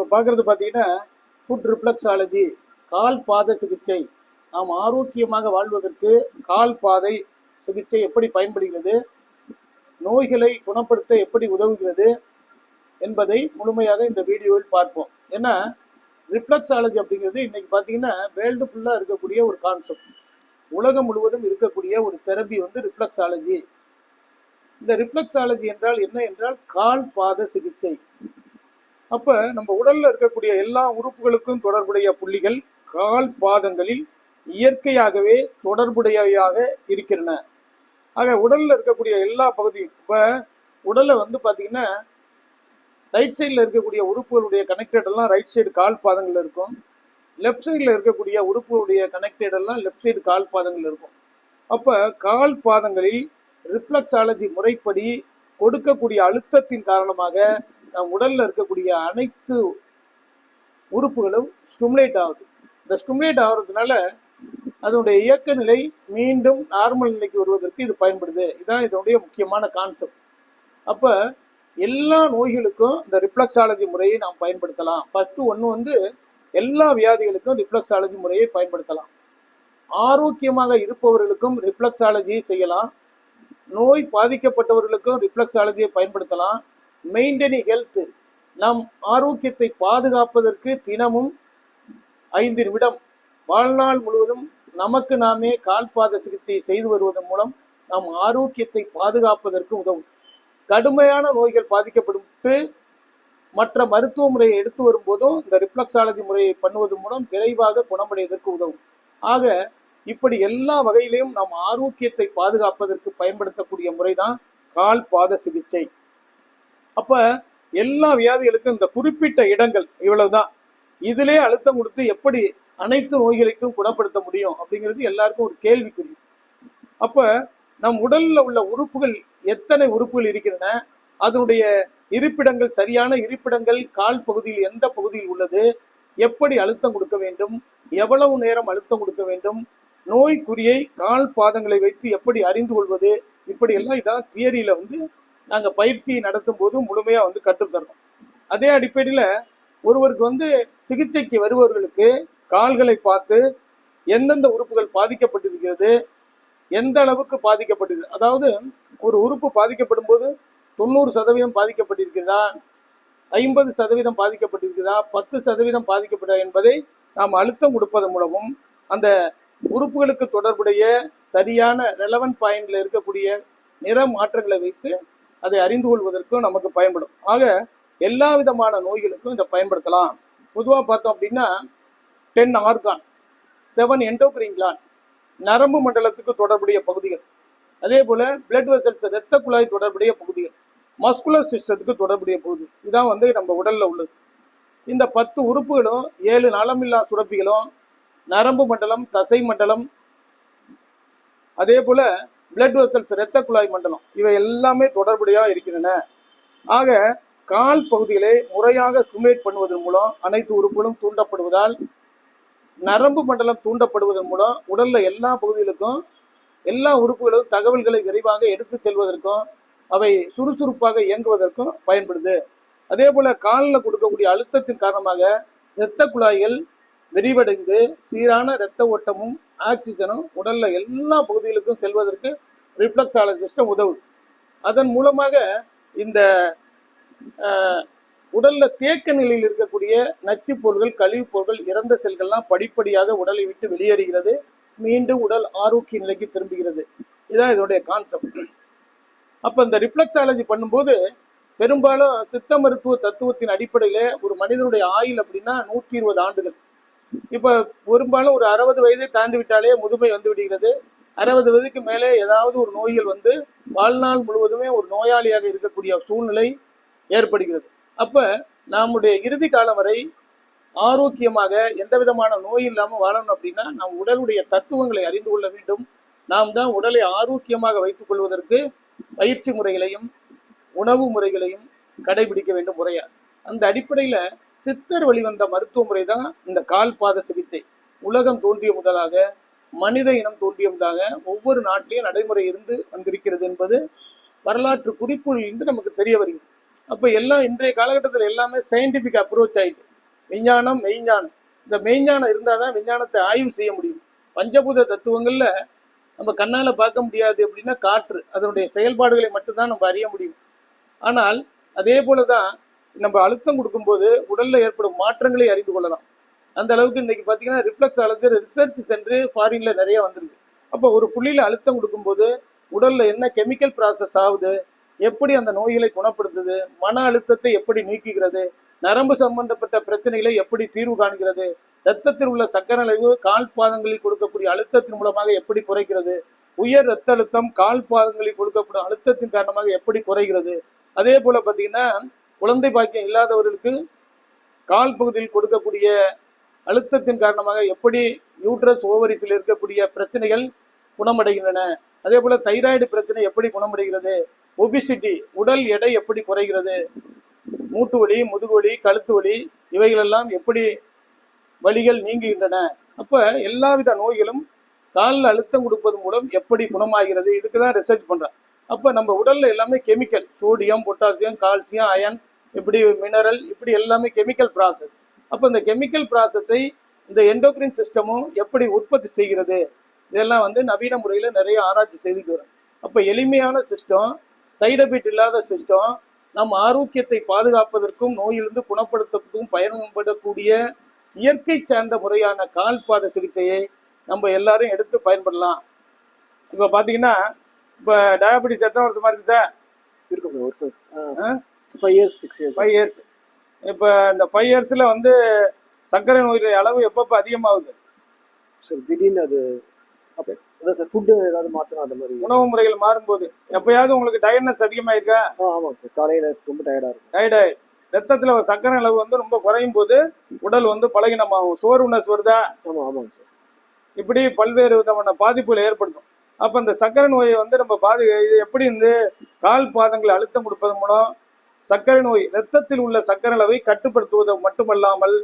இப்போ பார்க்குறது பார்த்தீங்கன்னா ஃபுட் ரிஃப்ளெக்ஸாலஜி கால் பாத சிகிச்சை. நாம் ஆரோக்கியமாக வாழ்வதற்கு கால் பாதை சிகிச்சை எப்படி பயன்படுகிறது நோய்களை குணப்படுத்த எப்படி உதவுகிறது என்பதை முழுமையாக இந்த வீடியோவில் பார்ப்போம். ஏன்னா ரிஃப்ளெக்ஸாலஜி அப்படிங்கிறது இன்னைக்கு பார்த்தீங்கன்னா வேர்ல்டு ஃபுல்லாக இருக்கக்கூடிய ஒரு கான்செப்ட் உலகம் முழுவதும் இருக்கக்கூடிய ஒரு தெரபி வந்து ரிஃப்ளெக்ஸாலஜி இந்த ரிப்ளக்ஸாலஜி என்றால் என்ன என்றால் கால் பாத சிகிச்சை. அப்ப நம்ம உடல்ல இருக்கக்கூடிய எல்லா உறுப்புகளுக்கும் தொடர்புடைய புள்ளிகள் கால் பாதங்களில் இயற்கையாகவே தொடர்புடையவையாக இருக்கின்றன. ஆக உடல்ல இருக்கக்கூடிய எல்லா பகுதியும் இப்ப உடலை வந்து பாத்தீங்கன்னா ரைட் சைடில் இருக்கக்கூடிய உறுப்புகளுடைய கனெக்டட் எல்லாம் ரைட் சைடு கால் பாதங்கள் இருக்கும். லெஃப்ட் சைடில் இருக்கக்கூடிய உறுப்புகளுடைய கனெக்டட் எல்லாம் லெஃப்ட் சைடு கால் பாதங்கள் இருக்கும். அப்ப கால் பாதங்களில் ரிஃப்ளெக்ஸாலஜி முறைப்படி கொடுக்கக்கூடிய அழுத்தத்தின் காரணமாக நம் உடலில் இருக்கக்கூடிய அனைத்து உறுப்புகளும் ஸ்டிமுலேட் ஆகுது. இந்த ஸ்டிமுலேட் ஆகுறதுனால அதனுடைய இயக்க நிலை மீண்டும் நார்மல் நிலைக்கு வருவதற்கு இது பயன்படுது. இதுதான் இதனுடைய முக்கியமான கான்செப்ட் அப்போ எல்லா நோய்களுக்கும் இந்த ரிப்ளக்ஸாலஜி முறையை நாம் பயன்படுத்தலாம். ஃபஸ்ட்டு ஒன்று வந்து எல்லா வியாதிகளுக்கும் ரிப்ளக்ஸாலஜி முறையை பயன்படுத்தலாம். ஆரோக்கியமாக இருப்பவர்களுக்கும் ரிஃப்ளெக்ஸாலஜி செய்யலாம். நோய் பாதிக்கப்பட்டவர்களுக்கும் ரிப்ளக்ஸாலஜியை பயன்படுத்தலாம். மெயின்டெனி ஹெல்த் நம் ஆரோக்கியத்தை பாதுகாப்பதற்கு தினமும் ஐந்து நிமிடம் வாழ்நாள் முழுவதும் நமக்கு நாமே கால்பாத சிகிச்சை செய்து வருவதன் மூலம் நம் ஆரோக்கியத்தை பாதுகாப்பதற்கு உதவும். கடுமையான நோய்கள் பாதிக்கப்பட்டு மற்ற மருத்துவ முறையை எடுத்து வரும்போதும் இந்த ரிப்ளக்ஸாலஜி முறையை பண்ணுவதன் மூலம் விரைவாக குணமடைவதற்கு உதவும். ஆக இப்படி எல்லா வகையிலையும் நம் ஆரோக்கியத்தை பாதுகாப்பதற்கு பயன்படுத்தக்கூடிய முறைதான் கால் பாத சிகிச்சை. அப்ப எல்லா வியாதிகளுக்கும் இந்த குறிப்பிட்ட இடங்கள் இவ்வளவுதான். இதிலே அழுத்தம் கொடுத்து எப்படி அனைத்து நோய்களுக்கும் குணப்படுத்த முடியும் அப்படிங்கிறது எல்லாருக்கும் ஒரு கேள்விக்குரிய அப்ப நம் உடல்ல உள்ள உறுப்புகள் எத்தனை உறுப்புகள் இருக்கின்றன? அதனுடைய இருப்பிடங்கள் சரியான இருப்பிடங்கள் கால் பகுதியில் எந்த பகுதியில் உள்ளது? எப்படி அழுத்தம் கொடுக்க வேண்டும்? எவ்வளவு நேரம் அழுத்தம் கொடுக்க வேண்டும்? நோய்க்குறியை கால் பாதங்களை வைத்து எப்படி அறிந்து கொள்வது? இப்படி எல்லாம் இதான் தியரியில வந்து நாங்கள் பயிற்சி நடத்தும் போது முழுமையாக வந்து கற்றுத்தரோம் அதே அடிப்படையில் ஒருவருக்கு வந்து சிகிச்சைக்கு வருபவர்களுக்கு கால்களை பார்த்து எந்தெந்த உறுப்புகள் பாதிக்கப்பட்டிருக்கிறது எந்த அளவுக்கு பாதிக்கப்பட்டிருக்கு அதாவது ஒரு உறுப்பு பாதிக்கப்படும் போது தொண்ணூறு சதவீதம் பாதிக்கப்பட்டிருக்கிறதா ஐம்பது சதவீதம் பாதிக்கப்பட்டிருக்கிறதா பத்து சதவீதம் பாதிக்கப்பட்ட என்பதை நாம் அழுத்தம் கொடுப்பதன் மூலமும் அந்த உறுப்புகளுக்கு தொடர்புடைய சரியான ரெலவன் பாயிண்ட்ல இருக்கக்கூடிய நிற மாற்றங்களை வைத்து அதை அறிந்து கொள்வதற்கும் நமக்கு பயன்படும். ஆக எல்லா விதமான நோய்களுக்கும் இதை பயன்படுத்தலாம். பொதுவாக பார்த்தோம் அப்படின்னா டென் ஆர்கான் செவன் என்டோக்ரின் நரம்பு மண்டலத்துக்கு தொடர்புடைய பகுதிகள். அதே போல பிளட் வெசல்ஸ் இரத்த குழாய் தொடர்புடைய பகுதிகள். மஸ்குலர் சிஸ்டத்துக்கு தொடர்புடைய பகுதி. இதுதான் வந்து நம்ம உடல்ல உள்ளது. இந்த பத்து உறுப்புகளும் ஏழு நலமில்லா சுரப்பிகளும் நரம்பு மண்டலம் தசை மண்டலம் அதே போல பிளட் வெசல்ஸ் இரத்த குழாய் மண்டலம் இவை எல்லாமே தொடர்புடையா இருக்கின்றன. ஆக கால் பகுதிகளை முறையாக ஸ்டிமுலேட் பண்ணுவதன் மூலம் அனைத்து உறுப்புகளும் தூண்டப்படுவதால் நரம்பு மண்டலம் தூண்டப்படுவதன் மூலம் உடல்ல எல்லா பகுதிகளுக்கும் எல்லா உறுப்புகளும் தகவல்களை விரைவாக எடுத்து செல்வதற்கும் அவை சுறுசுறுப்பாக இயங்குவதற்கும் பயன்படுது. அதே போல காலில் கொடுக்கக்கூடிய அழுத்தத்தின் காரணமாக இரத்த குழாய்கள் விரிவடைந்து சீரான இரத்த ஓட்டமும் ஆக்சிஜனும் உடல்ல எல்லா பகுதிகளுக்கும் செல்வதற்கு ரிஃப்ளக்ஸாலஜிஸ்டம் உதவுது அதன் மூலமாக இந்த உடல்ல தேக்க நிலையில் இருக்கக்கூடிய நச்சுப் பொருள்கள் கழிவுப் பொருட்கள் இறந்த செல்கள்லாம் படிப்படியாக உடலை விட்டு வெளியேறுகிறது. மீண்டும் உடல் ஆரோக்கிய நிலைக்கு திரும்புகிறது. இதுதான் இதனுடைய கான்செப்ட் அப்போ இந்த ரிஃப்ளக்ஸாலஜி பண்ணும்போது பெரும்பாலும் சித்த மருத்துவ தத்துவத்தின் அடிப்படையில் ஒரு மனிதனுடைய ஆயுள் அப்படின்னா நூற்றி இருபது ஆண்டுகள். இப்ப பெரும்பாலும் ஒரு அறுபது வயதை தாண்டி விட்டாலே முதுமை வந்து விடுகிறது. அறுபது வயதுக்கு மேலே ஏதாவது ஒரு நோய்கள் வந்து வாழ்நாள் முழுவதுமே ஒரு நோயாளியாக இருக்கக்கூடிய சூழ்நிலை ஏற்படுகிறது. அப்ப நம்முடைய இறுதி காலம் வரை ஆரோக்கியமாக எந்த விதமான நோய் இல்லாமல் வாழணும் அப்படின்னா நம் உடலுடைய தத்துவங்களை அறிந்து கொள்ள வேண்டும். நாம் தான் உடலை ஆரோக்கியமாக வைத்துக் கொள்வதற்கு பயிற்சி முறைகளையும் உணவு முறைகளையும் கடைபிடிக்க வேண்டும் முறையா. அந்த அடிப்படையில சித்தர் வழிவந்த மருத்துவ முறை தான் இந்த கால் பாத சிகிச்சை. உலகம் தோன்றிய முதலாக மனித இனம் தோன்றிய முதலாக ஒவ்வொரு நாட்டிலையும் நடைமுறை இருந்து வந்திருக்கிறது என்பது வரலாற்று குறிப்புகளிலிருந்து நமக்கு தெரிய வருகிறது. அப்போ எல்லாம் இன்றைய காலகட்டத்தில் எல்லாமே சயின்டிஃபிக் அப்ரோச் ஆகிட்டு விஞ்ஞானம் மெய்ஞானம். இந்த மெய்ஞானம் இருந்தால் தான் விஞ்ஞானத்தை ஆய்வு செய்ய முடியும். பஞ்சபூத தத்துவங்களில் நம்ம கண்ணால் பார்க்க முடியாது அப்படின்னா காற்று அதனுடைய செயல்பாடுகளை மட்டும்தான் நம்ம அறிய முடியும். ஆனால் அதே போல தான் நம்ம அழுத்தம் கொடுக்கும்போது உடல்ல ஏற்படும் மாற்றங்களை அறிந்து கொள்ளலாம். அந்த அளவுக்கு இன்னைக்கு பார்த்தீங்கன்னா ரிஃப்ளெக்ஸ் அளவுக்கு ரிசர்ச் சென்று ஃபாரின்ல நிறைய வந்திருக்கு. அப்போ ஒரு புள்ளியில அழுத்தம் கொடுக்கும்போது உடல்ல என்ன கெமிக்கல் ப்ராசஸ் ஆகுது எப்படி அந்த நோய்களை குணப்படுத்துது மன அழுத்தத்தை எப்படி நீக்குகிறது நரம்பு சம்பந்தப்பட்ட பிரச்சனைகளை எப்படி தீர்வு காண்கிறது ரத்தத்தில் உள்ள சக்கர அளவு கால் பாதங்களில் கொடுக்கக்கூடிய அழுத்தத்தின் மூலமாக எப்படி குறைக்கிறது உயர் ரத்த அழுத்தம் கால் பாதங்களில் கொடுக்கக்கூடிய அழுத்தத்தின் காரணமாக எப்படி குறைகிறது அதே போல பார்த்தீங்கன்னா குழந்தை பாக்கியம் இல்லாதவர்களுக்கு கால் பகுதியில் கொடுக்கக்கூடிய அழுத்தத்தின் காரணமாக எப்படி நியூட்ரஸ் ஓவரிஸில் இருக்கக்கூடிய பிரச்சனைகள் குணமடைகின்றன. அதே போல தைராய்டு பிரச்சனை எப்படி குணமடைகிறது? ஒபிசிட்டி உடல் எடை எப்படி குறைகிறது? மூட்டு வலி முதுகு வலி கழுத்து வலி இவைகளெல்லாம் எப்படி வலிகள் நீங்குகின்றன? அப்போ எல்லாவித நோய்களும் காலில் அழுத்தம் கொடுப்பது மூலம் எப்படி குணமாகிறது? இதுக்கு தான் ரிசர்ச் பண்ணுறேன் அப்போ நம்ம உடலில் எல்லாமே chemical sodium potassium calcium iron இப்படி மினரல் இப்படி எல்லாமே கெமிக்கல் ப்ராசஸ் அப்ப இந்த கெமிக்கல் ப்ராசஸை இந்த எண்டோக்ரின் சிஸ்டமும் எப்படி உற்பத்தி செய்கிறது? இதெல்லாம் வந்து நவீன முறையில் நிறைய ஆராய்ச்சி செய்துட்டு வரோம் அப்போ எளிமையான சிஸ்டம் சைடு எஃபெக்ட் இல்லாத சிஸ்டம் நம் ஆரோக்கியத்தை பாதுகாப்பதற்கும் நோயிலிருந்து குணப்படுத்துவதற்கும் பயன்படக்கூடிய இயற்கை சார்ந்த முறையான கால் பாத சிகிச்சையை நம்ம எல்லாரும் எடுத்து பயன்படலாம். இப்போ பார்த்தீங்கன்னா இப்போ டயபெட்டிஸ் எத்தனை வருஷமா இருக்குது சார்? இருக்கும் சார் ஒரு five years six years five years இப்போ இந்த ஃபைவ் இயர்ஸில் வந்து சர்க்கரை நோயுடைய அளவு எப்பப்போ அதிகமாகுது? சார் திடீர்னு அது அப்போ அதான் சார் ஃபுட்டு ஏதாவது மாற்றணும் அந்த மாதிரி. உணவு முறைகள் மாறும்போது எப்பயாவது உங்களுக்கு டயர்னஸ் அதிகமாயிருக்கா? ஆ ஆமாங்க சார் காலையில் ரொம்ப டயர்டாக இருக்கும். டயர்டாயி ரத்தத்தில் சர்க்கரை அளவு வந்து ரொம்ப குறையும் போது உடல் வந்து பலகீனமாகும். சோர்வுனஸ் வருதா? ஆமாம் ஆமாங்க சார் இப்படி பல்வேறு விதமான பாதிப்புகளை ஏற்படுத்தும். அப்போ இந்த சர்க்கரை நோயை வந்து நம்ம பாதி இது எப்படி வந்து கால் பாதங்களை அழுத்தம் கொடுப்பதன் மூலம் சர்க்கரை நோய் ரத்தத்தில் உள்ள சர்க்கரை அளவை கட்டுப்படுத்துவது மட்டுமல்லாமல்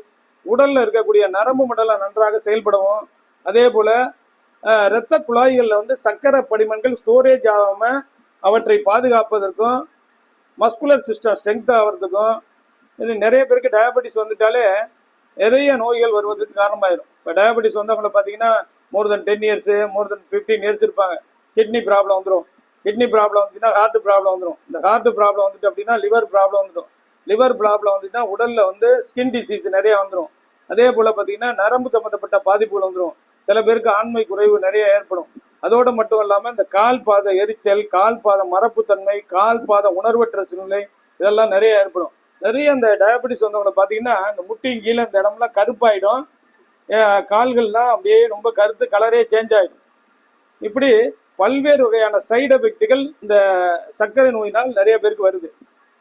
உடல்ல இருக்கக்கூடிய நரம்பு மண்டலம் நன்றாக செயல்படவும். அதே போல இரத்த குழாய்களில் வந்து சர்க்கரை படிமங்கள் ஸ்டோரேஜ் ஆகாம அவற்றை பாதுகாப்பதற்கும் மஸ்குலர் சிஸ்டம் ஸ்ட்ரென்த் ஆகிறதுக்கும் இது நிறைய பேருக்கு டயபெட்டிஸ் வந்துட்டாலே நிறைய நோய்கள் வருவதற்கு காரணமாயிடும் இப்போ டயபெட்டிஸ் வந்தவங்களை பார்த்தீங்கன்னா more than ten years more than fifteen years இருப்பாங்க. கிட்னி ப்ராப்ளம் வந்துடும் கிட்னி ப்ராப்ளம் வந்துச்சுன்னா ஹார்ட் ப்ராப்ளம் வந்துடும் இந்த ஹார்ட் ப்ராப்ளம் வந்துட்டு அப்படின்னா லிவர் ப்ராப்ளம் வந்துடும். லிவர் ப்ராப்ளம் வந்துச்சுன்னா உடலில் வந்து ஸ்கின் டிசீஸ் நிறைய வந்துடும் அதே போல் பார்த்தீங்கன்னா நரம்பு சம்மந்தப்பட்ட பாதிப்புகள் வந்துடும் சில பேருக்கு ஆண்மை குறைவு நிறைய ஏற்படும். அதோடு மட்டும் இல்லாமல் இந்த கால் பாத எரிச்சல் கால் பாத மரப்புத்தன்மை கால் பாத உணர்வற்ற சூழ்நிலை இதெல்லாம் நிறைய ஏற்படும். நிறைய இந்த டயபெட்டிஸ் வந்தவங்களை பார்த்தீங்கன்னா இந்த முட்டியும் கீழே இந்த இடம்லாம் கருப்பாயிடும். கால்கள்லாம் அப்படியே ரொம்ப கருத்து கலரே சேஞ்ச் ஆகிடும் இப்படி பல்வேறு வகையான சைடு எஃபெக்ட்டுகள் இந்த சர்க்கரை நோயினால் நிறைய பேருக்கு வருது.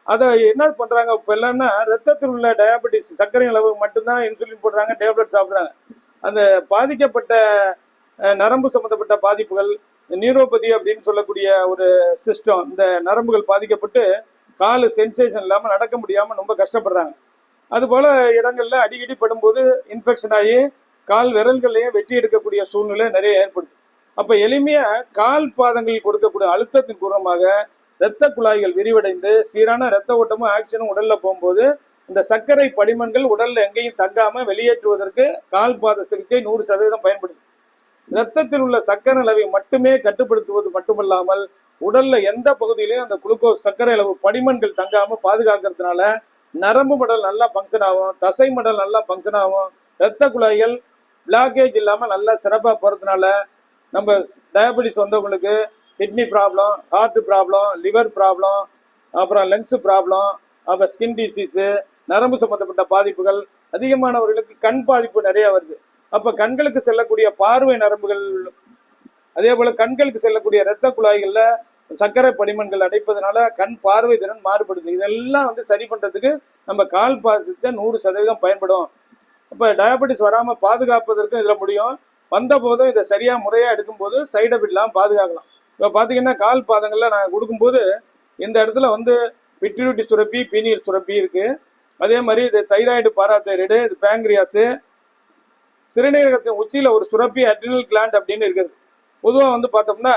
அதை என்ன பண்றாங்க இப்போ எல்லாம்னா ரத்தத்தில் உள்ள டயபெட்டிஸ் சர்க்கரை அளவு மட்டும்தான் இன்சுலின் போடுறாங்க டேப்லெட் சாப்பிட்றாங்க. அந்த பாதிக்கப்பட்ட நரம்பு சம்பந்தப்பட்ட பாதிப்புகள் நியூரோபதி அப்படின்னு சொல்லக்கூடிய ஒரு சிஸ்டம் இந்த நரம்புகள் பாதிக்கப்பட்டு கால் சென்சேஷன் இல்லாமல் நடக்க முடியாமல் ரொம்ப கஷ்டப்படுறாங்க. அதுபோல் இடங்களில் அடிக்கடி படும்போது இன்ஃபெக்ஷன் ஆகி கால் விரல்களையும் வெட்டி எடுக்கக்கூடிய சூழ்நிலை நிறைய ஏற்படுது. அப்ப எளிமையா கால் பாதங்களில் கொடுக்கக்கூடிய அழுத்தத்தின் பூர்வமாக இரத்த குழாய்கள் விரிவடைந்து சீரான இரத்த ஓட்டமும் ஆக்சிஜனும் உடல்ல போகும்போது இந்த சர்க்கரை படிமங்கள் உடல்ல எங்கேயும் தங்காம வெளியேற்றுவதற்கு கால் பாத சிகிச்சை நூறு சதவீதம் பயன்படுது இரத்தத்தில் உள்ள சர்க்கரை அளவை மட்டுமே கட்டுப்படுத்துவது மட்டுமல்லாமல் உடல்ல எந்த பகுதியிலையும் அந்த குளுக்கோஸ் சர்க்கரை அளவு படிமன்கள் தங்காம பாதுகாக்கிறதுனால நரம்பு மடல் நல்லா ஃபங்க்ஷன் ஆகும் தசை மடல் நல்லா ஃபங்க்ஷன் ஆகும் இரத்த குழாய்கள் பிளாக்கேஜ் இல்லாம நல்லா சிறப்பா போறதுனால நம்ம டயபெட்டிஸ் வந்தவங்களுக்கு kidney problem heart problem liver problem அப்புறம் லங்ஸ் ப்ராப்ளம் அப்புறம் ஸ்கின் டிசீஸு நரம்பு சம்பந்தப்பட்ட பாதிப்புகள் அதிகமானவர்களுக்கு கண் பாதிப்பு நிறைய வருது. அப்போ கண்களுக்கு செல்லக்கூடிய பார்வை நரம்புகள் அதே போல கண்களுக்கு செல்லக்கூடிய இரத்த குழாய்கள்ல சர்க்கரை படிமன்கள் அடைப்பதனால கண் பார்வை திறன் மாறுபடுது. இதெல்லாம் வந்து சரி பண்றதுக்கு நம்ம கால் பாதத்தை நூறு சதவீதம் பயன்படும். அப்ப டயபெட்டிஸ் வராம பாதுகாப்பதற்கும் இதில் முடியும். வந்த போதும் இதை சரியாக முறையாக எடுக்கும்போது சைடு இல்லாமல் பாதுகாக்கலாம். இப்போ பார்த்தீங்கன்னா கால் பாதங்களில் நான் கொடுக்கும்போது இந்த இடத்துல வந்து பிட்யூட்டி சுரப்பி பீனியல் சுரப்பி இருக்குது அதே மாதிரி இது தைராய்டு பாராதைராய்டு இது பேங்க்ரியாஸு சிறுநீரகத்தின் உச்சியில் ஒரு சுரப்பி அட்ரினல் கிளாண்ட் அப்படின்னு இருக்குது. பொதுவாக வந்து பார்த்தோம்னா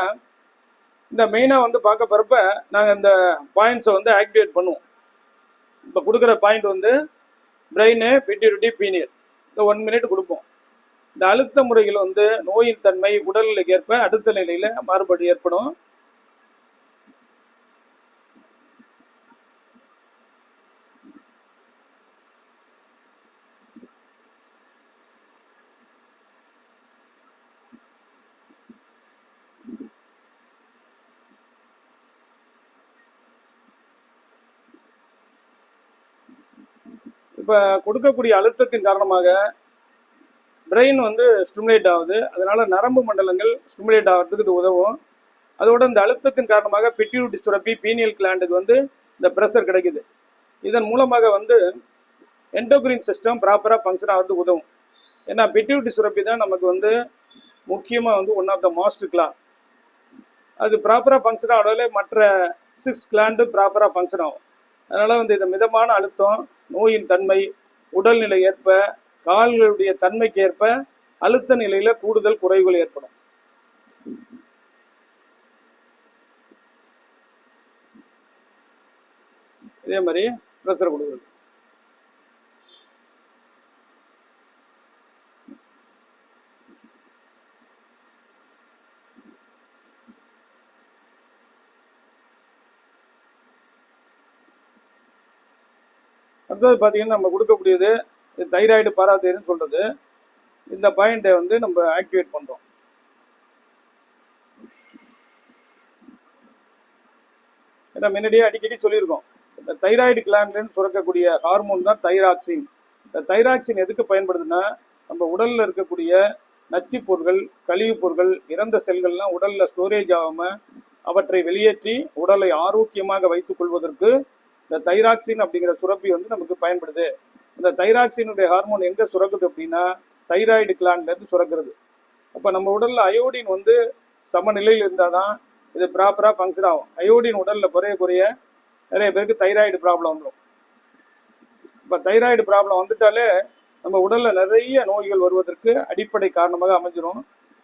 இந்த மெயினாக வந்து பார்க்க போகிறப்ப நாங்கள் இந்த பாயிண்ட்ஸை வந்து ஆக்டிவேட் பண்ணுவோம். இப்போ கொடுக்குற பாயிண்ட் வந்து பிரெயின் பிட்யூரிட்டி பீனியர் இந்த ஒன் மினிட் கொடுப்போம். இந்த அழுத்த முறையில் வந்து நோயின் தன்மை உடல்நிலைக்கு ஏற்ப அடுத்த நிலையில மாறுபாடு ஏற்படும். இப்ப கொடுக்கக்கூடிய அழுத்தத்தின் காரணமாக பிரெயின் வந்து ஸ்டிமுலேட் ஆகுது. அதனால நரம்பு மண்டலங்கள் ஸ்டிமுலேட் ஆகிறதுக்கு இது உதவும். அதோட இந்த அழுத்தத்தின் காரணமாக பிட்யூட்டி சுரப்பி பீனியல் கிளாண்டுக்கு வந்து இந்த ப்ரெஷர் கிடைக்குது. இதன் மூலமாக வந்து என்டோக்ரின் சிஸ்டம் ப்ராப்பராக ஃபங்க்ஷன் ஆகிறதுக்கு உதவும். ஏன்னா பிட்யூட்டி சுரப்பி தான் நமக்கு வந்து முக்கியமாக வந்து one of the most gland அது ப்ராப்பராக ஃபங்க்ஷன் ஆகல மற்ற சிக்ஸ் கிளாண்டு ப்ராப்பராக ஃபங்க்ஷன் ஆகும். அதனால் வந்து இந்த மிதமான அழுத்தம் நோயின் தன்மை உடல்நிலை ஏற்ப கால்களுடைய தன்மைக்கு ஏற்ப அழுத்த நிலையில கூடுதல் குறைவுகள் ஏற்படும். இதே மாதிரி ப்ரெஷர் கொடுக்குறது. அடுத்தது பார்த்தீங்கன்னா நம்ம கொடுக்கக்கூடியது தைராய்டு பாராதைடுன்னு சொல்கிறது இந்த பாயிண்டை வந்து நம்ம ஆக்டிவேட் பண்ணுறோம் ஏன்னா முன்னாடியே அடிக்கடி சொல்லியிருக்கோம். இந்த தைராய்டு கிளாண்டுன்னு சுரக்கக்கூடிய ஹார்மோன் தான் தைராக்சின். இந்த தைராக்சின் எதுக்கு பயன்படுதுன்னா நம்ம உடலில் இருக்கக்கூடிய நச்சுப் பொருட்கள் கழிவுப் பொருட்கள் இறந்த செல்கள்லாம் உடலில் ஸ்டோரேஜ் ஆகாமல் அவற்றை வெளியேற்றி உடலை ஆரோக்கியமாக வைத்துக் கொள்வதற்கு இந்த தைராக்சின் அப்படிங்கிற சுரப்பி வந்து நமக்கு பயன்படுது. இந்த தைராக்சினுடைய ஹார்மோன் எங்க சுரக்குது அப்படின்னா தைராய்டு கிளாண்ட்ல இருந்து சுரக்கிறது. அப்ப நம்ம உடல்ல அயோடின் வந்து சமநிலையில் இருந்தாதான் இது ப்ராப்பரா ஃபங்க்ஷன் ஆகும். அயோடின் உடல்ல குறைய குறைய நிறைய பேருக்கு தைராய்டு ப்ராப்ளம் வந்துடும் இப்ப தைராய்டு ப்ராப்ளம் வந்துட்டாலே நம்ம உடல்ல நிறைய நோய்கள் வருவதற்கு அடிப்படை காரணமாக அமைஞ்சிரும்.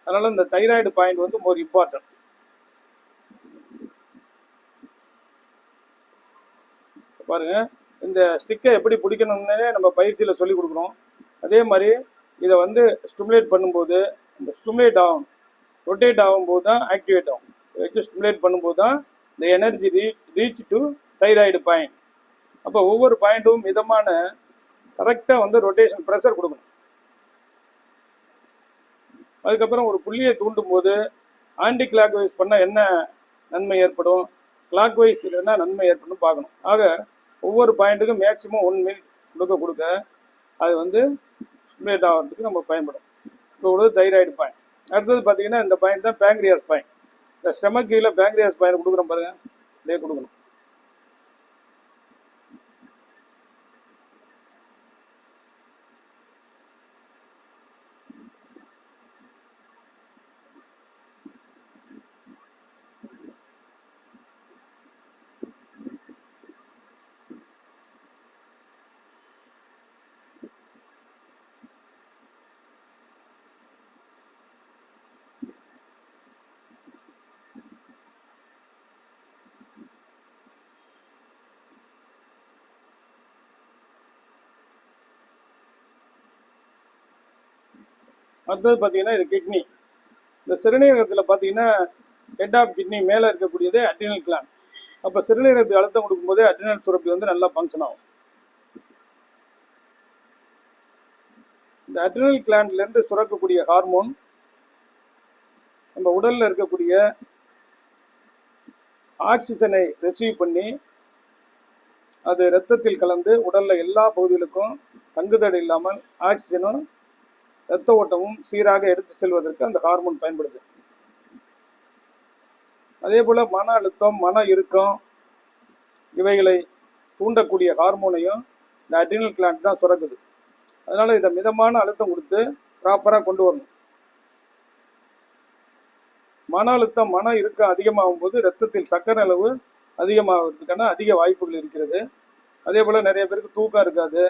அதனால இந்த தைராய்டு பாயிண்ட் வந்து மோர் இம்பார்ட்டன்ட் பாருங்க. இந்த ஸ்டிக்கை எப்படி பிடிக்கணும்னு நம்ம பயிற்சியில் சொல்லி கொடுக்குறோம். அதே மாதிரி இதை வந்து ஸ்டிமுலேட் பண்ணும்போது இந்த ஸ்டிமுலேட் ஆகும் ரொட்டேட் ஆகும்போது தான் ஆக்டிவேட் ஆகும். வச்சு ஸ்டிமுலேட் பண்ணும்போது தான் இந்த energy reach reach to thyroid point அப்போ ஒவ்வொரு பாயிண்ட்டும் மிதமான கரெக்டாக வந்து ரொட்டேஷன் ப்ரெஷர் கொடுக்கணும். அதுக்கப்புறம் ஒரு புள்ளியை தூண்டும் போது ஆன்டி கிளாக் வைஸ் பண்ணால் என்ன நன்மை ஏற்படும்? கிளாக் வைஸ் இல்லைன்னா நன்மை ஏற்படும் பார்க்கணும். ஆக ஒவ்வொரு பாயிண்ட்டுக்கும் மேக்ஸிமம் ஒன் மினிட் கொடுக்க கொடுக்க அது வந்து ஸ்டிமுலேட் ஆகிறதுக்கு நம்ம பயன்படும். இப்போ உள்ளது தைராய்டு பாயிண்ட் அடுத்தது பார்த்தீங்கன்னா இந்த பாயிண்ட் தான் பேங்க்ரியாஸ் பாயிண்ட் இந்த ஸ்டெமக் கீழே பேங்க்ரியாஸ் பாயிண்ட் கொடுக்குறோம் பாருங்க. அப்படியே கொடுக்கணும். அடுத்தது பார்த்தீங்கன்னா இது கிட்னி. இந்த சிறுநீரகத்தில் பார்த்தீங்கன்னா ஹெட் ஆஃப் கிட்னி மேலே இருக்கக்கூடியது அட்ரினல் கிளான் அப்போ சிறுநீரகத்துக்கு அழுத்தம் கொடுக்கும்போது அட்ரினல் சுரப்பி வந்து நல்லா ஃபங்க்ஷன் ஆகும். இந்த அட்ரினல் கிளாண்ட்லேருந்து சுரக்கக்கூடிய ஹார்மோன் நம்ம உடலில் இருக்கக்கூடிய ஆக்சிஜனை ரிசீவ் பண்ணி அது இரத்தத்தில் கலந்து உடலில் எல்லா பகுதிகளுக்கும் தங்குதடை இல்லாமல் ஆக்சிஜனும் இரத்த ஓட்டமும் சீராக எடுத்து செல்வதற்கு அந்த ஹார்மோன் பயன்படுது. அதே போல மன அழுத்தம் மன இறுக்கம் இவைகளை தூண்டக்கூடிய ஹார்மோனையும் இந்த அட்ரினல் கிளாண்ட் தான் சுரக்குது. அதனால இதை மிதமான அழுத்தம் கொடுத்து ப்ராப்பராக கொண்டு வரணும். மன அழுத்தம் மன இறுக்கம் அதிகமாகும் போது ரத்தத்தில் சர்க்கரை அளவு அதிகமாகிறதுக்கான அதிக வாய்ப்புகள் இருக்கிறது. அதே போல நிறைய பேருக்கு தூக்கம் இருக்காது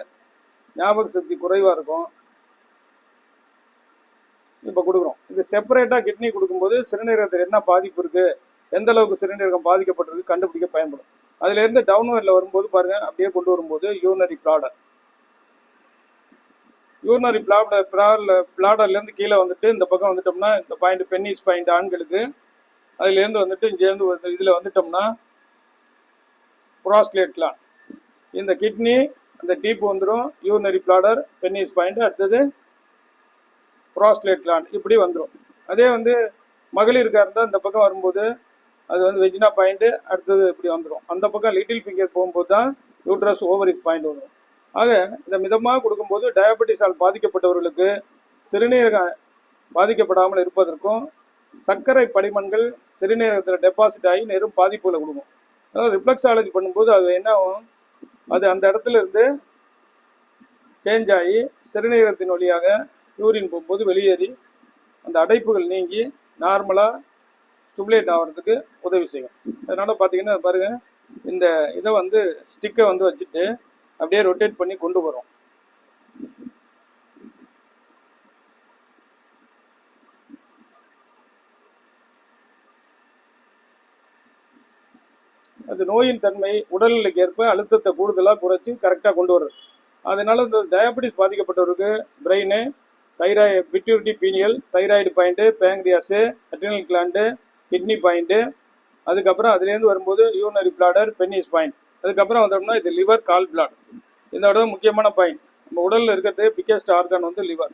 ஞாபக சக்தி குறைவா இருக்கும். இப்போ கொடுக்குறோம். இது செப்பரேட்டாக கிட்னி கொடுக்கும்போது சிறுநீரகத்தில் என்ன பாதிப்பு இருக்குது எந்த அளவுக்கு சிறுநீரகம் பாதிக்கப்பட்டிருக்கு? கண்டுபிடிக்க பயன்படும். அதுலேருந்து டவுன்வேரில் வரும்போது பாருங்கள் அப்படியே கொண்டு வரும்போது யூனரி ப்ராடக்ட் யூரினரி பிளாட பிளாடர்லேருந்து கீழே வந்துட்டு இந்த பக்கம் வந்துட்டோம்னா இந்த பாயிண்ட் பென்னிஸ் பாயிண்ட் ஆண்களுக்கு அதுலேருந்து வந்துட்டு இங்கேருந்து வந்து இதில் வந்துட்டோம்னா ப்ராஸ்லேட்லாம் இந்த கிட்னி அந்த டீப் வந்துடும் யூரினரி பிளாடர் பென்னிஸ் பாயிண்ட் அடுத்தது ப்ராஸ்லேட் கிளாண்ட் இப்படி வந்துடும் அதே வந்து மகளிருக்காக இருந்தால் இந்த பக்கம் வரும்போது அது வந்து வெஜினா பாயிண்ட்டு அடுத்தது இப்படி வந்துடும் அந்த பக்கம் லிட்டில் ஃபிங்கர் போகும்போது தான் யூட்ரஸ் ஓவரிஸ் பாயிண்ட் வந்துடும் ஆக இந்த மிதமாக கொடுக்கும்போது டயபெட்டிஸால் பாதிக்கப்பட்டவர்களுக்கு சிறுநீரகம் பாதிக்கப்படாமல் இருப்பதற்கும் சர்க்கரை படிமன்கள் சிறுநீரகத்தில் டெபாசிட் ஆகி நெரும் பாதிப்புகளை கொடுக்கும். அதாவது ரிஃப்ளெக்ஸாலஜி பண்ணும்போது அது என்ன ஆகும்? அது அந்த இடத்துல இருந்து சேஞ்ச் ஆகி சிறுநீரகத்தின் வழியாக யூரின் போகும்போது வெளியேறி அந்த அடைப்புகள் நீங்கி நார்மலாக ஸ்டிமுலேட் ஆகிறதுக்கு உதவி செய்யும். அதனால் பார்த்தீங்கன்னா பாருங்கள் இந்த இதை வந்து ஸ்டிக்கை வந்து வச்சுட்டு அப்படியே ரொட்டேட் பண்ணி கொண்டு வரும். அது நோயின் தன்மை உடல்நிலைக்கு ஏற்ப அழுத்தத்தை கூடுதலாக குறைச்சி கரெக்டாக கொண்டு வரும் அதனால இந்த diabetes பாதிக்கப்பட்டவருக்கு brain thyroid pituitary pineal thyroid point pancreas adrenal gland kidney point அதுக்கப்புறம் அதுலேருந்து வரும்போது யூனரி பிளாடர் பென்னிஸ் பாயிண்ட் அதுக்கப்புறம் வந்தோம்னா இது லிவர் கால் பிளாட் இதோட முக்கியமான பாயிண்ட் நம்ம உடலில் இருக்கிறது பிக்கெஸ்ட் ஆர்கான் வந்து லிவர்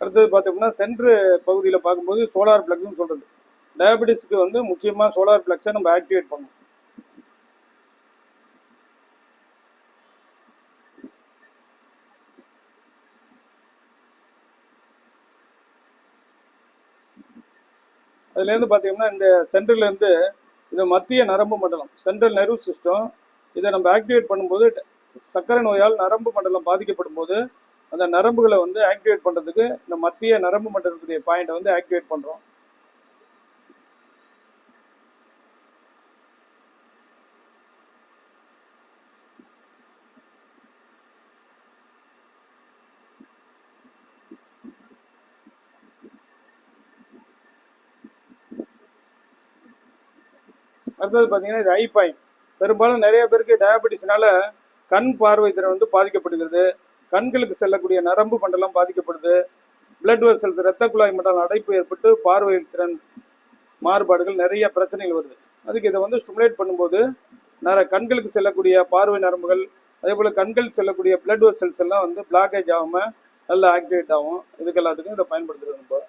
அடுத்தது பார்த்தோம்னா சென்ட்ரு பகுதியில் பார்க்கும்போது சோலார் பிளக்ஸ்னு சொல்கிறது டயபெட்டிஸ்க்கு வந்து முக்கியமாக சோலார் பிளக்ஸை நம்ம ஆக்டிவேட் பண்ணணும். அதுலேருந்து பார்த்தீங்கன்னா இந்த சென்ட்ரல்லேருந்து இது மத்திய நரம்பு மண்டலம் சென்ட்ரல் நர்வ் சிஸ்டம் இதை நம்ம ஆக்டிவேட் பண்ணும்போது சர்க்கரை நோயால் நரம்பு மண்டலம் பாதிக்கப்படும் போது அந்த நரம்புகளை வந்து ஆக்டிவேட் பண்ணுறதுக்கு இந்த மத்திய நரம்பு மண்டலத்துடைய பாயிண்டை வந்து ஆக்டிவேட் பண்ணுறோம் அடுத்தது பார்த்தீங்கன்னா இது ஐ பாயிண்ட் பெரும்பாலும் நிறைய பேருக்கு டயபெட்டிஸ்னால கண் பார்வை திறன் வந்து பாதிக்கப்படுகிறது. கண்களுக்கு செல்லக்கூடிய நரம்பு மண்டலம் பாதிக்கப்படுது. பிளட் வெசல்ஸ் ரத்த குழாய் மண்டலம் அடைப்பு ஏற்பட்டு பார்வை திறன் மாறுபாடுகள் நிறைய பிரச்சனைகள் வருது. அதுக்கு இதை வந்து ஸ்டிமுலேட் பண்ணும்போது நர கண்களுக்கு செல்லக்கூடிய பார்வை நரம்புகள் அதே போல் கண்கள் செல்லக்கூடிய பிளட் வெசல்ஸ் எல்லாம் வந்து பிளாக்கேஜ் ஆகாமல் நல்லா ஆக்டிவேட் ஆகும். இதுக்கு எல்லாத்துக்கும் இதை பயன்படுத்துறது நம்ம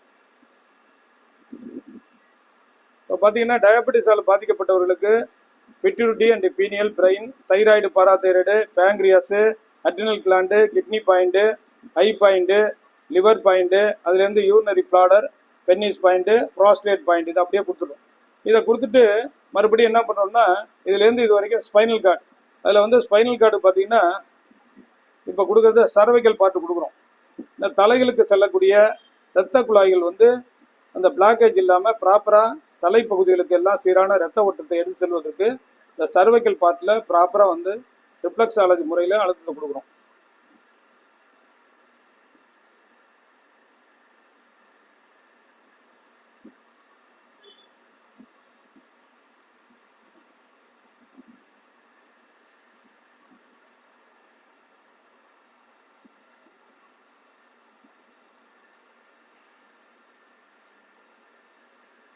இப்போ பார்த்தீங்கன்னா டயபெட்டிஸால் பாதிக்கப்பட்டவர்களுக்கு pituitary and pineal brain thyroid parathyroid pancreas adrenal gland kidney point eye point liver point அதுலேருந்து urinary bladder penis point prostate point இதை அப்படியே கொடுத்துரும் இதை கொடுத்துட்டு மறுபடியும் என்ன பண்ணுறோம்னா இதுலேருந்து இது வரைக்கும் ஸ்பைனல் கார்டு அதில் வந்து ஸ்பைனல் கார்டு பார்த்தீங்கன்னா இப்போ கொடுக்குறது சர்வைக்கல் பார்ட்டு கொடுக்குறோம். இந்த தலைகளுக்கு செல்லக்கூடிய இரத்த குழாய்கள் வந்து அந்த பிளாக்கேஜ் இல்லாமல் ப்ராப்பராக தலைப்பகுதிகளுக்கு எல்லாம் சீரான இரத்த ஓட்டத்தை எடுத்து செல்வதற்கு இந்த சர்வைக்கல் பார்ட்டில் ப்ராப்பராக வந்து ரிஃப்ளெக்ஸாலஜி முறையில் அழுத்தத்தை கொடுக்குறோம்.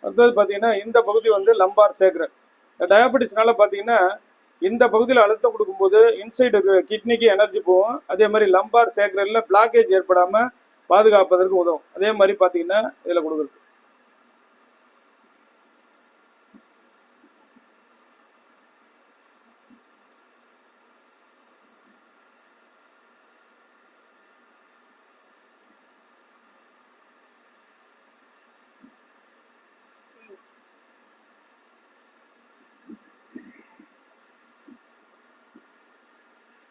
அடுத்தது பார்த்தீங்கன்னா இந்த பகுதி வந்து லம்பார் சேக்ரல் டயபெட்டிஸ்னால பார்த்தீங்கன்னா இந்த பகுதியில் அழுத்தம் கொடுக்கும்போது இன்சைடு கிட்னிக்கு எனர்ஜி போகும். அதே மாதிரி லம்பார் சேக்கரில் பிளாக்கேஜ் ஏற்படாமல் பாதுகாப்பதற்கு உதவும். அதே மாதிரி பார்த்தீங்கன்னா இதில் கொடுக்குறது.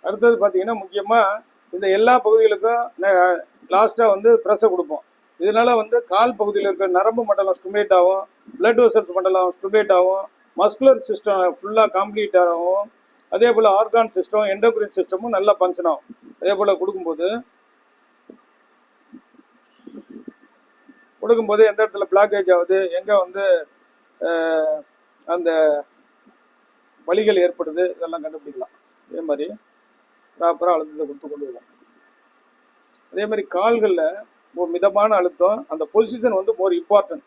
அடுத்தது பார்த்தீங்கன்னா முக்கியமாக இந்த எல்லா பகுதிகளுக்கும் லாஸ்ட்டாக வந்து ப்ரெஸ்ஸை கொடுப்போம். இதனால வந்து கால் பகுதியில் இருக்கிற நரம்பு மண்டலம் ஸ்டிமுலேட் ஆகும் பிளட் வெசல்ஸ் மண்டலம் ஸ்டிமுலேட் ஆகும் மஸ்குலர் சிஸ்டம் ஃபுல்லாக காம்ப்ளீட் ஆகும். அதே போல் ஆர்கான் சிஸ்டம் எண்டோக்ரின் சிஸ்டமும் நல்லா ஃபங்க்ஷன் ஆகும். அதே போல் கொடுக்கும்போது கொடுக்கும்போது எந்த இடத்துல பிளாக்கேஜ் ஆகுது எங்கே வந்து அந்த வலிகள் ஏற்படுது இதெல்லாம் கண்டுபிடிக்கலாம். அதே மாதிரி ப்ராப்பராக அழுத்தத்தை கொடுத்து கொண்டு வருவோம் அதே மாதிரி கால்களில் ஒரு மிதமான அழுத்தம் அந்த பொசிஷன் வந்து மோர் இம்பார்ட்டன்ட்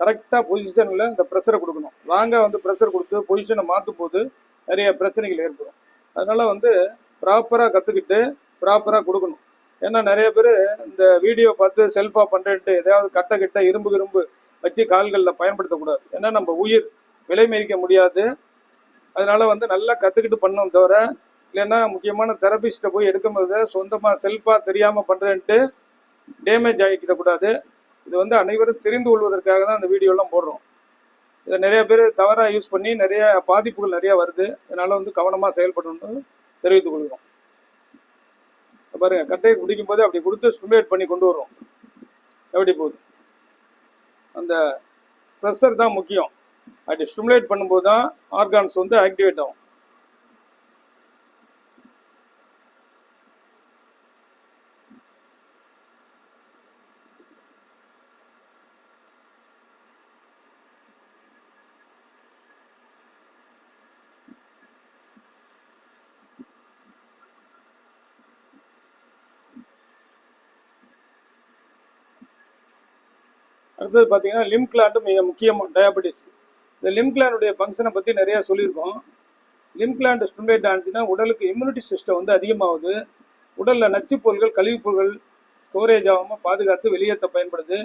கரெக்டாக பொசிஷனில் இந்த ப்ரெஷரை கொடுக்கணும். ராங்காக வந்து ப்ரெஷர் கொடுத்து பொசிஷனை மாற்றும் போது நிறைய பிரச்சனைகள் ஏற்படும். அதனால் வந்து ப்ராப்பராக கற்றுக்கிட்டு ப்ராப்பராக கொடுக்கணும். ஏன்னா நிறைய பேர் இந்த வீடியோ பார்த்து செல்ஃபாக பண்ணுறேன்ட்டு எதையாவது கட்ட கிட்ட இரும்பு இரும்பு வச்சு கால்களில் பயன்படுத்தக்கூடாது ஏன்னா நம்ம உயிர் விலை மதிக்க முடியாது. அதனால வந்து நல்லா கற்றுக்கிட்டு பண்ணோம் தவிர இல்லைன்னா முக்கியமான தெரபிஸ்ட்டை போய் எடுக்கும்போது சொந்தமாக செல்ஃபாக தெரியாமல் பண்ணுறேன்ட்டு டேமேஜ் ஆகிக்கிடக்கூடாது இது வந்து அனைவரும் தெரிந்து கொள்வதற்காக தான் அந்த வீடியோலாம் போடுறோம். இதை நிறைய பேர் தவறாக யூஸ் பண்ணி நிறைய பாதிப்புகள் நிறையா வருது. அதனால் வந்து கவனமாக செயல்படணும்னு தெரிவித்துக் கொள்கிறோம். பாருங்கள் கட்டையை குடிக்கும் போது அப்படி கொடுத்து ஸ்டிமுலேட் பண்ணி கொண்டு வரும் எப்படி போகுது? அந்த ப்ரெஷர் தான் முக்கியம். அப்படி ஸ்டிமுலேட் பண்ணும்போது தான் ஆர்கான்ஸ் வந்து ஆக்டிவேட் ஆகும். அடுத்தது பார்த்தீங்கன்னா லிம் கிளாண்டு மிக முக்கியமாக டயபெட்டிஸ் இந்த லிம் கிளாண்டுடைய ஃபங்க்ஷனை பற்றி நிறையா சொல்லியிருக்கோம். லிம் கிளாண்டு ஸ்டிமுலேட் ஆனிச்சுன்னா உடலுக்கு இம்யூனிட்டி சிஸ்டம் வந்து அதிகமாகுது. உடலில் நச்சுப் கழிவுப்பொருள்கள் ஸ்டோரேஜ் ஆகாமல் பாதுகாத்து வெளியேற்ற பயன்படுது.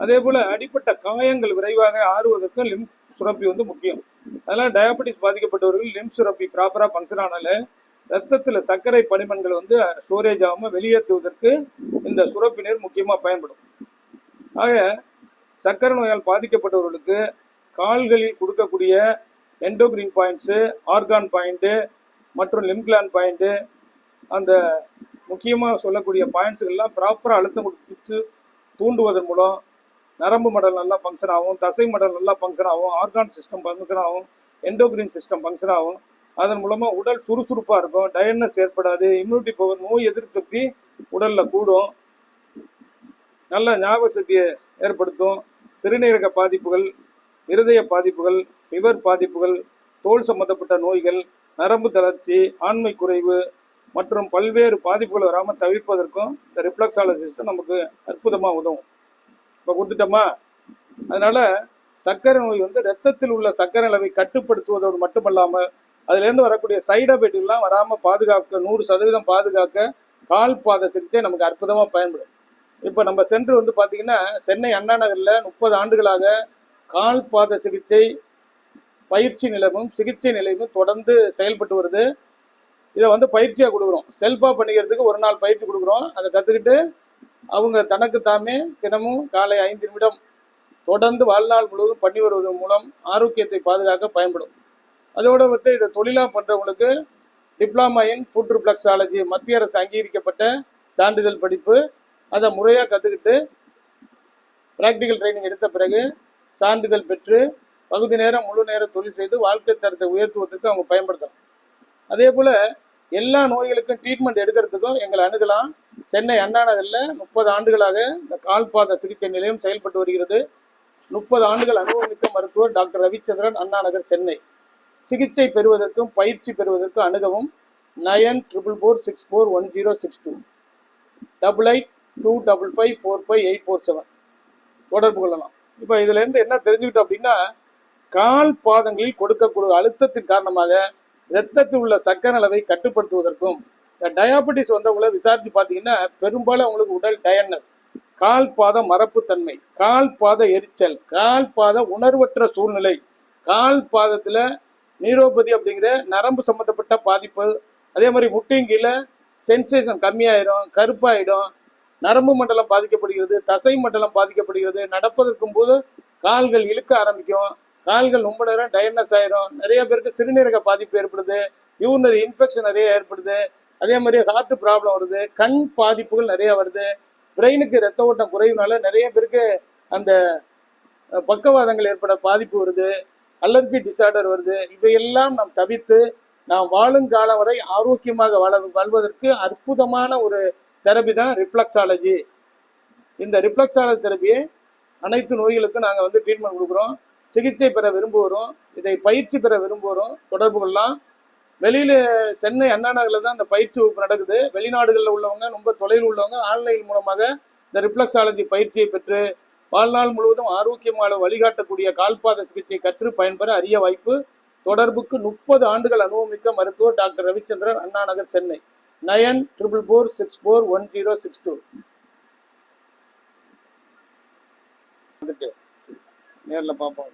அதே போல் அடிப்பட்ட காயங்கள் விரைவாக ஆறுவதற்கும் லிம் சுரப்பி வந்து முக்கியம். அதனால் டயபெட்டிஸ் பாதிக்கப்பட்டவர்கள் லிம் சுரப்பி ப்ராப்பராக ஃபங்க்ஷன் ஆனாலே ரத்தத்தில் சர்க்கரை பனிமன்கள் வந்து ஸ்டோரேஜ் ஆகாமல் வெளியேற்றுவதற்கு இந்த சுரப்பி நீர் முக்கியமாக பயன்படும். ஆக சர்க்கரை நோயால் பாதிக்கப்பட்டவர்களுக்கு கால்களில் கொடுக்கக்கூடிய எண்டோகிரீன் பாயிண்ட்ஸு ஆர்கான் பாயிண்ட்டு மற்றும் லிம்கிளான் பாயிண்ட்டு. அந்த முக்கியமாக சொல்லக்கூடிய பாயிண்ட்ஸுகள்லாம் ப்ராப்பராக அழுத்தம் கொடுத்து தூண்டுவதன் மூலம் நரம்பு மடல் நல்லா ஃபங்க்ஷன் ஆகும் தசை மடல் நல்லா ஃபங்க்ஷன் ஆகும் ஆர்கான் சிஸ்டம் ஃபங்க்ஷன் ஆகும் எண்டோக்ரின் சிஸ்டம் ஃபங்க்ஷன் ஆகும். அதன் மூலமாக உடல் சுறுசுறுப்பாக இருக்கும் டயர்னஸ் ஏற்படாது இம்யூனிட்டி பவர் நோய் எதிர்ப்பு சக்தி உடலில் கூடும். நல்ல ஞாபக சக்தியை ஏற்படுத்தும். சிறுநீரக பாதிப்புகள் இருதய பாதிப்புகள் லிவர் பாதிப்புகள் தோல் சம்பந்தப்பட்ட நோய்கள் நரம்பு தளர்ச்சி ஆண்மை குறைவு மற்றும் பல்வேறு பாதிப்புகள் வராமல் தவிர்ப்பதற்கும் இந்த ரிஃப்ளக்ஸாலஜிஸ்ட்டு நமக்கு அற்புதமாக உதவும். இப்போ கொடுத்துட்டோமா? அதனால் சர்க்கரை நோய் வந்து ரத்தத்தில் உள்ள சர்க்கரை அளவை கட்டுப்படுத்துவதோடு மட்டுமல்லாமல் அதுலேருந்து வரக்கூடிய சைடு எஃபெக்ட்லாம் வராமல் பாதுகாக்க நூறு சதவீதம் பாதுகாக்க கால் பாத சிகிச்சை நமக்கு அற்புதமாக பயன்படும். இப்போ நம்ம சென்று வந்து பார்த்தீங்கன்னா சென்னை அண்ணா நகரில் முப்பது ஆண்டுகளாக கால் பாத சிகிச்சை பயிற்சி நிலையமும் சிகிச்சை நிலையமும் தொடர்ந்து செயல்பட்டு வருது. இதை வந்து பயிற்சியாக கொடுக்குறோம். செல்ஃபாக பண்ணிக்கிறதுக்கு ஒரு நாள் பயிற்சி கொடுக்குறோம். அதை கற்றுக்கிட்டு அவங்க தனக்கு தாமே தினமும் காலை ஐந்து நிமிடம் தொடர்ந்து வாழ்நாள் முழுவதும் பண்ணி வருவதன் மூலம் ஆரோக்கியத்தை பாதுகாக்க பயன்படும். அதோட வந்து இதை தொழிலாக பண்ணுறவங்களுக்கு டிப்ளமா இன் ஃபுட் ரிப்ளக்ஸாலஜி மத்திய அரசு அங்கீகரிக்கப்பட்ட சான்றிதழ் படிப்பு அதை முறையாக கற்றுக்கிட்டு ப்ராக்டிக்கல் ட்ரைனிங் எடுத்த பிறகு சான்றிதழ் பெற்று பகுதி நேரம் முழு நேரம் தொழில் செய்து வாழ்க்கை தரத்தை உயர்த்துவதற்கு அவங்க பயன்படுத்தலாம் அதே போல் எல்லா நோய்களுக்கும் ட்ரீட்மெண்ட் எடுக்கிறதுக்கும் எங்களை அணுகலாம் சென்னை அண்ணா நகரில் முப்பது ஆண்டுகளாக இந்த கால்பாத சிகிச்சை நிலையம் செயல்பட்டு வருகிறது. முப்பது ஆண்டுகள் அனுபவமிக்க மருத்துவர் டாக்டர் ரவிச்சந்திரன் அண்ணா நகர் சென்னை. சிகிச்சை பெறுவதற்கும் பயிற்சி பெறுவதற்கும் அணுகவும் nine triple four six four one zero six two double eight two double five four five eight four seven தொடர்பு கொள்ளலாம். இப்போ இதுலேருந்து என்ன தெரிஞ்சுக்கிட்டோம் அப்படின்னா கால் பாதங்களில் கொடுக்கக்கூடிய அழுத்தத்தின் காரணமாக இரத்தத்தில் உள்ள சக்கர அளவை கட்டுப்படுத்துவதற்கும் இந்த டயாபெட்டிஸ் வந்தவங்கள விசாரித்து பார்த்தீங்கன்னா பெரும்பாலும் அவங்களுக்கு உடல் டயர்னஸ் கால் பாத மரப்புத்தன்மை கால் பாத எரிச்சல் கால் பாத உணர்வற்ற சூழ்நிலை கால் பாதத்தில் நீரோபதி அப்படிங்கிற நரம்பு சம்மந்தப்பட்ட பாதிப்பு அதே மாதிரி முட்டிங்கில சென்சேஷன் கம்மியாயிடும் கருப்பாயிடும் நரம்பு மண்டலம் பாதிக்கப்படுகிறது தசை மண்டலம் பாதிக்கப்படுகிறது. நடப்பதற்கும் போது கால்கள் இழுக்க ஆரம்பிக்கும். கால்கள் ரொம்ப நேரம் டயர்னஸ் ஆயிரும். நிறைய பேருக்கு சிறுநீரக பாதிப்பு ஏற்படுது. யூரினரி இன்ஃபெக்ஷன் நிறைய ஏற்படுது. அதே மாதிரி ஹார்ட் ப்ராப்ளம் வருது. கண் பாதிப்புகள் நிறைய வருது. பிரெயினுக்கு ரத்த ஓட்டம் குறைவுனால நிறைய பேருக்கு அந்த பக்கவாதங்கள் ஏற்பட பாதிப்பு வருது. அலர்ஜி டிசார்டர் வருது. இவையெல்லாம் நாம் தவிர்த்து நாம் வாழும் காலம் வரை ஆரோக்கியமாக வாழ வாழ்வதற்கு அற்புதமான ஒரு தெரபி தான் ரிஃப்ளக்ஸாலஜி இந்த ரிஃப்ளக்ஸாலஜி தெரபியை அனைத்து நோய்களுக்கும் நாங்கள் வந்து ட்ரீட்மெண்ட் கொடுக்குறோம். சிகிச்சை பெற விரும்புகிறோம் இதை பயிற்சி பெற விரும்புகிறோம் தொடர்பு கொள்ளலாம் வெளியில் சென்னை அண்ணா நகரில் தான் இந்த பயிற்சி வகுப்பு நடக்குது. வெளிநாடுகளில் உள்ளவங்க ரொம்ப தொலைவில் உள்ளவங்க ஆன்லைன் மூலமாக இந்த ரிஃப்ளக்ஸாலஜி பயிற்சியை பெற்று வாழ்நாள் முழுவதும் ஆரோக்கியமாக வழிகாட்டக்கூடிய கால்பாத சிகிச்சை கற்று பயன்பெற அரிய வாய்ப்பு. தொடர்புக்கு முப்பது ஆண்டுகள் அனுபவமிக்க மருத்துவர் doctor Ravichandran Anna Nagar Chennai. Nine triple four six four one zero six two. வந்துட்டு நேரில் பார்ப்போம்